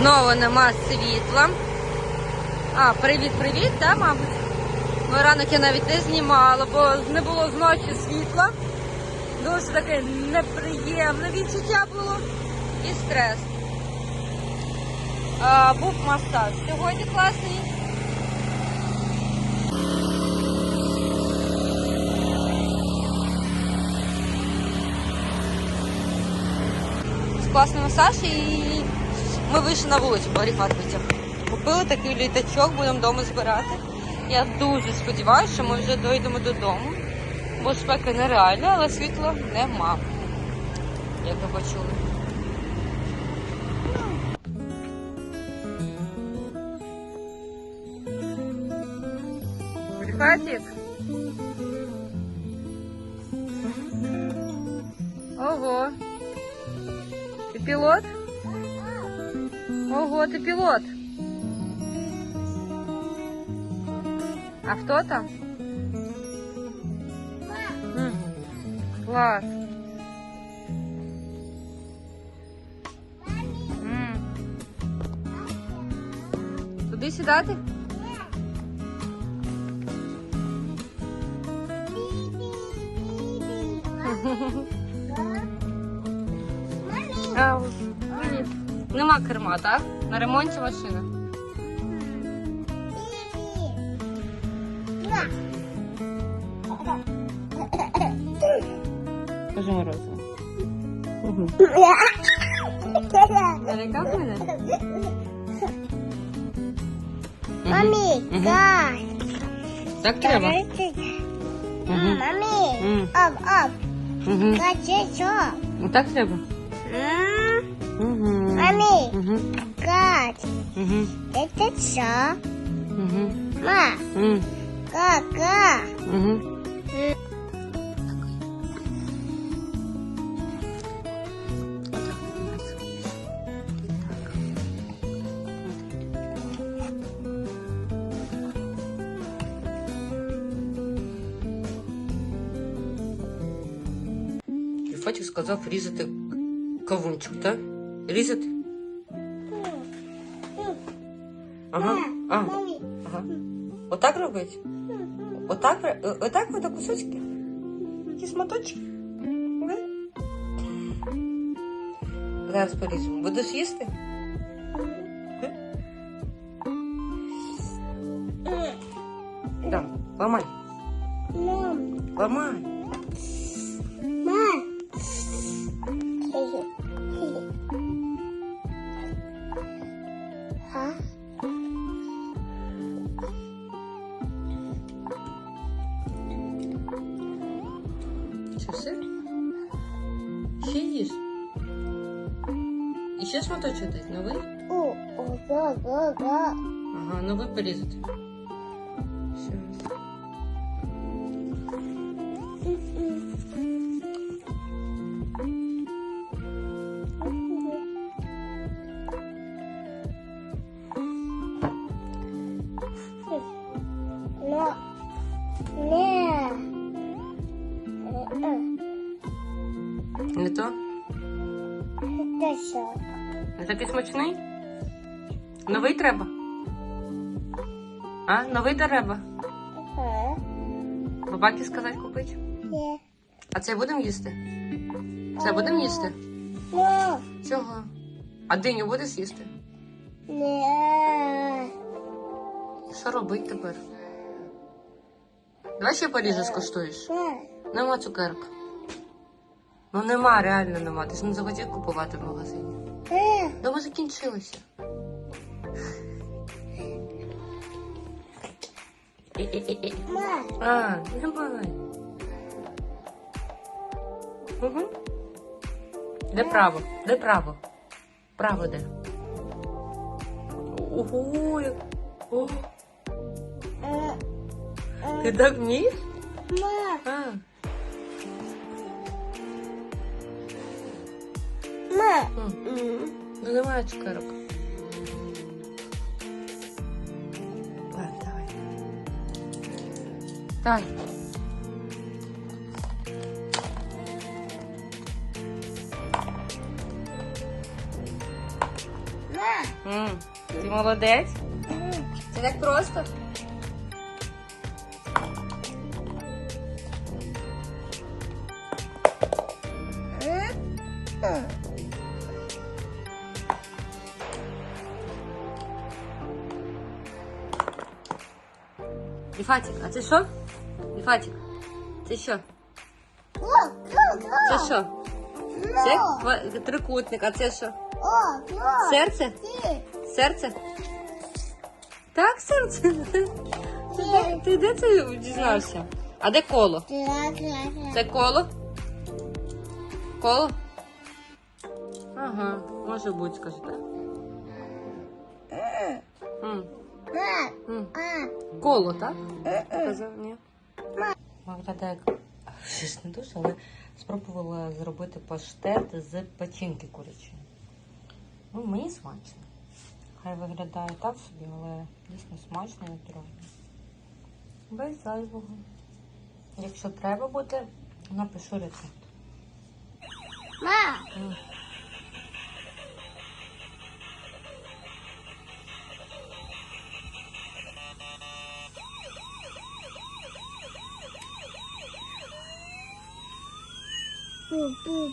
Знову нема світла. А, привіт-привіт, так, мабуть? Ну, ранок я навіть не знімала, бо не було зночі світла. Дуже таке неприємне відчуття було і стрес. А, був масаж сьогодні класний. Класний масаж і ми вийшли на вулицю порігати витяг. Купили такий літачок, будемо вдома збирати. Я дуже сподіваюся, що ми вже дійдемо додому, бо спека нереальна, але світла нема. Як ви почули. Хатик. Ого. Ти пілот? Ого, ти пілот. А хто там? М, Клас. М. Туди сідати? А, ні. Нема керма, так? На ремонті машина. Кажи морозиво. Далека в мене? Мамі, Мгм. гай. Так треба. Мгм. Мамі, Мгм. оп, оп. Угу. Каче що? Так треба. М, Угу. Мамі. Угу. Кать, Угу. це що? Угу. Ма, Угу. кака. Угу. Фатік сказав різати кавунчик, так? Різати? Ага. А, ага. Отак робить? Отак, ре- отак вода кусочки? Ті шматочки? Да? Зараз поріжемо. Будеш їсти? Да. Ламай, Мам, Що все? Ще їж. І ще шматочок дать, новий? Ага, новий порізати. Не то? Це що? Такий смачний? Новий треба? А, новий треба. Е, Бабаки сказати купити. є. А це будемо їсти? Це будемо їсти? Ну, Чого? А диню будеш їсти? не. Що робити тепер? Давай ще поріжу скуштуєш. Не. Нема цукерок. Ну нема, реально нема. Ти ж не захотів купувати в магазині. Е, Дома закінчилося. Ма. А, немає. Угу. Де право? Де право? Право де? Ого, О, Е, ти так вмієш? ма. А, Ма. м, М. ну немає цукерок. Ладно, давай. Давай. Ма. М, Ти молодець. Це так просто. Ріфатик, а це що? Ріфатик, це що? Це що? Це трикутник, а це що? Серце? Серце? Так, серце. Ти, де- це дізнався? А де коло? Це коло? Коло? Ага, може бути, скажи так. М. Коло, так? Казав, ні. Виглядає як ж не дуже, але спробувала зробити паштет з печінки курячої. Ну, мені смачно. Хай виглядає так собі, але дійсно смачно і натурально. Без зайвого. Якщо треба буде, напишу рецепт. ма. 不不